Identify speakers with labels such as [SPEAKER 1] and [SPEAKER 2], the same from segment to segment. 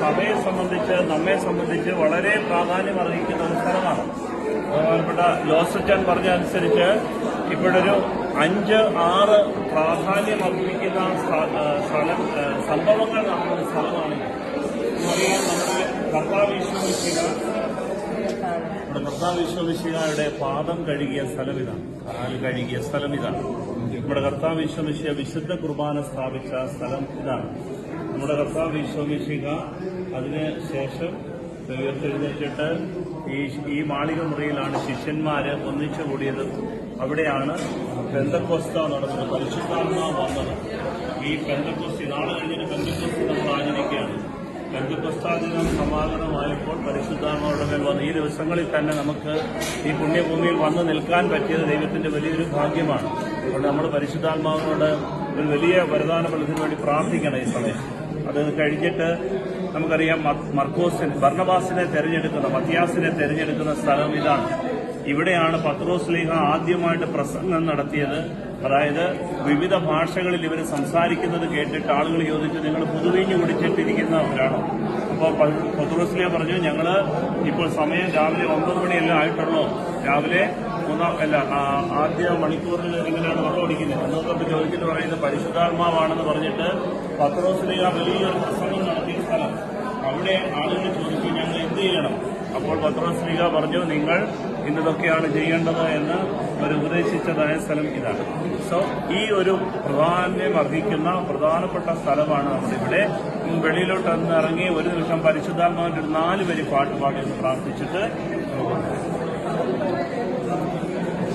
[SPEAKER 1] സഭയെ സംബന്ധിച്ച് നമ്മെ സംബന്ധിച്ച് വളരെ പ്രാധാന്യം അർഹിക്കുന്ന ഒരു സ്ഥലമാണ്. ബഹുമാനപ്പെട്ട ജോസച്ചൻ പറഞ്ഞ അനുസരിച്ച് ഇവിടൊരു അഞ്ച് ആറ് പ്രാധാന്യം അർഹിക്കുന്ന സ്ഥലം സംഭവങ്ങൾ നടക്കുന്ന സ്ഥലമാണ് നമ്മുടെ കർത്താവ് വിശ്വമിശിഹായുടെ പാദം കഴുകിയ സ്ഥലം ഇതാണ് കാൽ കഴുകിയ സ്ഥലം ഇതാണ് നമ്മുടെ കർത്താവ് വിശ്വമിശിഹ വിശുദ്ധ കുർബാന സ്ഥാപിച്ച സ്ഥലം ഇതാണ്. നമ്മുടെ കർത്താവ് വിശ്വമിശിഹ അതിന് ശേഷം ഉയർത്തെഴുന്നേറ്റിട്ട് ഈ ഈ മാളിക മുറിയിലാണ് ശിഷ്യന്മാര് ഒന്നിച്ചു കൂടിയത്. അവിടെയാണ് പെന്തക്കോസ്ത നടന്നത് പരിശുദ്ധാത്മ വന്നത്. ഈ പെന്തക്കോസ്തി നാളെ കഴിഞ്ഞിട്ട് പെന്തക്കോസ്തി നമ്മൾ ആചരിക്കുകയാണ്. ബന്ധുപ്രസ്ഥാദിനം സമാഗതമായപ്പോൾ പരിശുദ്ധാത്മാവുടെ മേൽ വന്ന് ഈ ദിവസങ്ങളിൽ തന്നെ നമുക്ക് ഈ പുണ്യഭൂമിയിൽ വന്ന് നിൽക്കാൻ പറ്റിയത് ദൈവത്തിന്റെ വലിയൊരു ഭാഗ്യമാണ്. അതുകൊണ്ട് നമ്മൾ പരിശുദ്ധാത്മാവിനോട് ഒരു വലിയ വരദാന ഫലത്തിന് വേണ്ടി പ്രാർത്ഥിക്കണം ഈ സമയം. അത് കഴിഞ്ഞിട്ട് നമുക്കറിയാം മർക്കോസിൻ ഭർണബാസിനെ തെരഞ്ഞെടുക്കുന്ന മത്തിയാസിനെ തെരഞ്ഞെടുക്കുന്ന സ്ഥലം ഇതാണ്. ഇവിടെയാണ് പത്രോസ് ലീഹ ആദ്യമായിട്ട് പ്രസംഗം നടത്തിയത്. അതായത് വിവിധ ഭാഷകളിൽ ഇവർ സംസാരിക്കുന്നത് കേട്ടിട്ട് ആളുകൾ ചോദിച്ചു നിങ്ങൾ പുതുവീഞ്ഞ് കുടിച്ചിട്ടിരിക്കുന്നവരാണോ അപ്പോൾ പത്രോസ് ലീഹ പറഞ്ഞു ഞങ്ങൾ ഇപ്പോൾ സമയം രാവിലെ ഒമ്പത് മണിയല്ല ആയിട്ടുള്ളൂ. രാവിലെ മൂന്നാം അല്ല ആദ്യ മണിക്കൂറിൽ എങ്ങനെയാണ് വെള്ളം ഓടിക്കുന്നത് എന്നൊക്കെ ചോദിച്ചിട്ട് പറയുന്നത് പരിശുദ്ധാത്മാവാണെന്ന് പറഞ്ഞിട്ട് പത്രോസിലെ ആ വലിയൊരു പ്രസംഗം നടത്തിയ സ്ഥലം. അവിടെ ആളുകൾ ചോദിച്ചു ഞങ്ങൾ എന്ത് ചെയ്യണം? അപ്പോൾ പത്രോസ്ലിക പറഞ്ഞു നിങ്ങൾ ഇന്നതൊക്കെയാണ് ചെയ്യേണ്ടത് എന്ന് അവർ ഉപദേശിച്ചതായ സ്ഥലം ഇതാണ്. സോ ഈ ഒരു പ്രാധാന്യം അർഹിക്കുന്ന പ്രധാനപ്പെട്ട സ്ഥലമാണ് നമ്മളിവിടെ. വെളിയിലോട്ട് ഇറങ്ങി ഒരു നിമിഷം പരിശുദ്ധാത്മാവിന്റെ ഒരു നാല് വരി പാട്ട് പാടി പ്രാർത്ഥിച്ചിട്ട്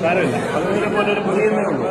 [SPEAKER 1] സാരമില്ല. അതുപോലെ പോലെ ഒരു പുതിയ ഉള്ളൂ